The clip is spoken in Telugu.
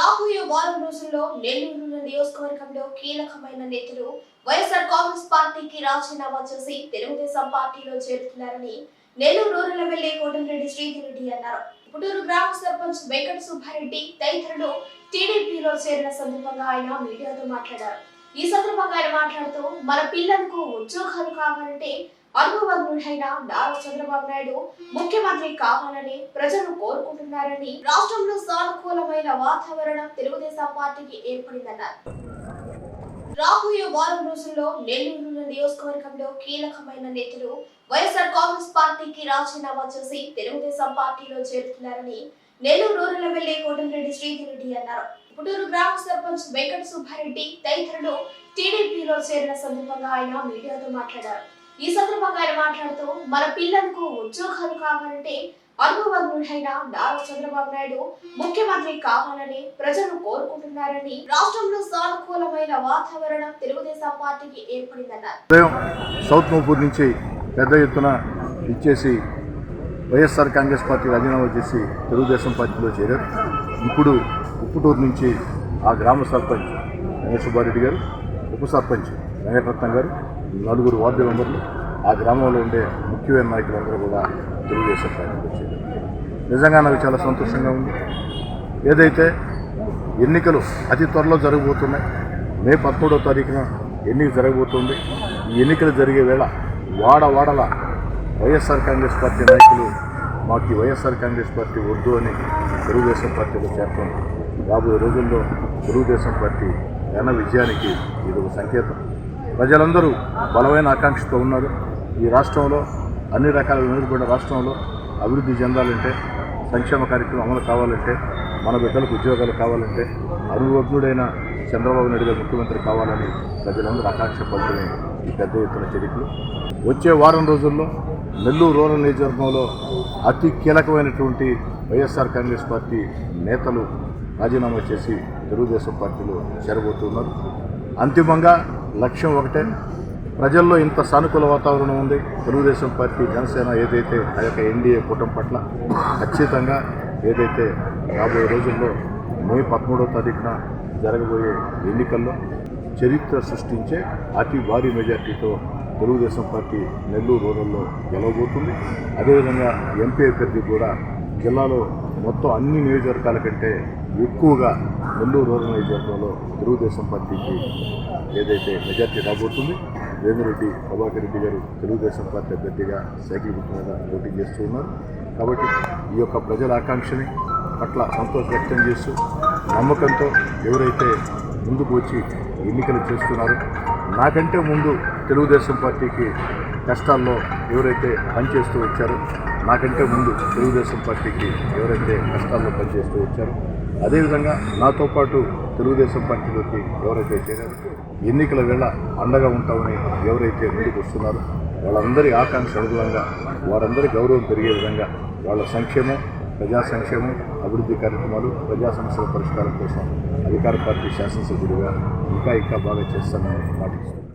రాబోయే వారం రోజుల్లో నెల్లూరు నియోజకవర్గంలో కీలకమైన నేతలు వైఎస్ఆర్ కాంగ్రెస్ పార్టీకి రాజీనామా చేసి తెలుగుదేశం పార్టీలో చేరుతున్నారని నెల్లూరు రూరల్ ఎమ్మెల్యే కోటమిరెడ్డి శ్రీధర్ రెడ్డి అన్నారు. పుటూరు గ్రామ సర్పంచ్ వెంకట సుబ్బారెడ్డి తదితరులు టీడీపీలో చేరిన సందర్భంగా ఆయన మీడియాతో మాట్లాడారు. ఈ సందర్భంగా ఆయన మాట్లాడుతూ మన పిల్లలకు ఉద్యోగాలు కావాలంటే అనుభవజ్ఞుడైన నారా చంద్రబాబు నాయుడు ముఖ్యమంత్రి కావాలని ప్రజలు కోరుకుంటున్నారని రాష్ట్రంలో సానుకూలమైన వాతావరణం తెలుగుదేశం పార్టీకి ఏర్పడిందన్నారు. రాబోయే వారం రోజుల్లో నెల్లూరు నియోజకవర్గంలో కీలకమైన నేతలు వైఎస్ఆర్ కాంగ్రెస్ పార్టీకి రాజీనామా చేసి తెలుగుదేశం పార్టీలో చేరుతున్నారని నెల్లూరు రూరల్ ఎమ్మెల్యే కోటమిరెడ్డి శ్రీధర్ రెడ్డి అన్నారు. పుట్టూరు గ్రామ సర్పంచ్ వెంకట సుబ్బారెడ్డి తదితరులు టీడీపీలో చేరిన సందర్భంగా ఆయన మీడియాతో మాట్లాడారు. ఈ సందర్భంగా ఆయన మాట్లాడుతూ మన పిల్లలకు ఉద్యోగాలు కావాలంటే అనుభవజ్ఞుడైన నారా చంద్రబాబు నాయుడు ముఖ్యమంత్రి కావాలని ప్రజలు కోరుకుంటున్నారని రాష్ట్రంలో సానుకూలమైన వాతావరణం తెలుగుదేశం పార్టీకి ఏర్పడిందన్నారు. సౌత్ నూపూర్ నుంచి పెద్ద ఎత్తున ఇచ్చేసి వైఎస్ఆర్ కాంగ్రెస్ పార్టీ రాజీనామా చేసి తెలుగుదేశం పార్టీలో చేరారు. ఇప్పుడు ఉప్పుటూరు నుంచి ఆ గ్రామ సర్పంచ్ వెంకట సుబ్బారెడ్డి గారు ఉప సర్పంచ్ వెంకటరత్నం గారు నలుగురు వార్డు మెంబర్లు ఆ గ్రామంలో ఉండే ముఖ్యమైన నాయకులందరూ కూడా తెలుగుదేశం పార్టీలో వచ్చింది నిజంగా నాకు చాలా సంతోషంగా ఉంది. ఏదైతే ఎన్నికలు అతి త్వరలో జరగబోతున్నాయి మే పదమూడో తారీఖున ఎన్నిక జరగబోతుంది. ఈ ఎన్నికలు జరిగే వేళ వాడ వాడల వైఎస్ఆర్ కాంగ్రెస్ పార్టీ నాయకులు మాకు ఈ వైఎస్ఆర్ కాంగ్రెస్ పార్టీ వద్దు అని తెలుగుదేశం పార్టీలో చేరటం. రాబోయే రోజుల్లో తెలుగుదేశం పార్టీ ఘన విజయానికి ఇది ఒక సంకేతం. ప్రజలందరూ బలమైన ఆకాంక్షతో ఉన్నారు. ఈ రాష్ట్రంలో అన్ని రకాల వెనుకబడిన రాష్ట్రంలో అభివృద్ధి చెందాలంటే సంక్షేమ కార్యక్రమం అమలు కావాలంటే మన బిడ్డలకు ఉద్యోగాలు కావాలంటే అనుభవజ్ఞుడైన చంద్రబాబు నాయుడు గారు ముఖ్యమంత్రి కావాలని ప్రజలందరూ ఆకాంక్ష పడుతున్న ఈ పెద్ద ఎత్తున చరిత్రలు వచ్చే వారం రోజుల్లో నెల్లూరు రూరల్ నియోజకవర్గంలో అతి కీలకమైనటువంటి వైఎస్ఆర్ కాంగ్రెస్ పార్టీ నేతలు రాజీనామా చేసి తెలుగుదేశం పార్టీలో చేరబోతున్నారు. అంతిమంగా లక్ష్యం ఒకటే. ప్రజల్లో ఇంత సానుకూల వాతావరణం ఉంది. తెలుగుదేశం పార్టీ జనసేన ఏదైతే ఆ యొక్క ఎన్డీఏ కూటమి పట్ల ఖచ్చితంగా ఏదైతే రాబోయే రోజుల్లో మే పదమూడవ తారీఖున జరగబోయే ఎన్నికల్లో చరిత్ర సృష్టించే అతి భారీ మెజార్టీతో తెలుగుదేశం పార్టీ నెల్లూరు రూరల్లో గెలవబోతుంది. అదేవిధంగా ఎంపీ అభ్యర్థి కూడా జిల్లాలో మొత్తం అన్ని నియోజకవర్గాల కంటే ఎక్కువగా నెల్లూరు రూరల్ నియోజకవర్గంలో తెలుగుదేశం పార్టీకి ఏదైతే మెజార్టీ రాబోతుంది వేమిరెడ్డి ప్రభాకర్ రెడ్డి గారు తెలుగుదేశం పార్టీ అభ్యర్థిగా సైకిల్ గుర్తు మీద పోటీ చేస్తూ ఉన్నారు. కాబట్టి ఈ యొక్క ప్రజల ఆకాంక్షని పట్ల సంతోషం వ్యక్తం చేస్తూ నమ్మకంతో ఎవరైతే ముందుకు వచ్చి ఎన్నికలు చేస్తున్నారో నాకంటే ముందు తెలుగుదేశం పార్టీకి కష్టాల్లో ఎవరైతే పనిచేస్తూ వచ్చారో నాకంటే ముందు తెలుగుదేశం పార్టీకి ఎవరైతే కష్టాల్లో పనిచేస్తూ వచ్చారో అదేవిధంగా నాతో పాటు తెలుగుదేశం పార్టీలోకి ఎవరైతే చేరారో ఎన్నికల వేళ అండగా ఉంటామని ఎవరైతే ముందుకు వస్తున్నారో వాళ్ళందరి ఆకాంక్ష అనుగుణంగా వారందరి గౌరవం పెరిగే విధంగా వాళ్ళ సంక్షేమం ప్రజా సంక్షేమం అభివృద్ధి కార్యక్రమాలు ప్రజా సమస్యల పరిష్కారం కోసం అధికార పార్టీ శాసనసభ్యుడిగా ఇంకా ఇంకా బాగా చేస్తానని మాటిస్తున్నాను.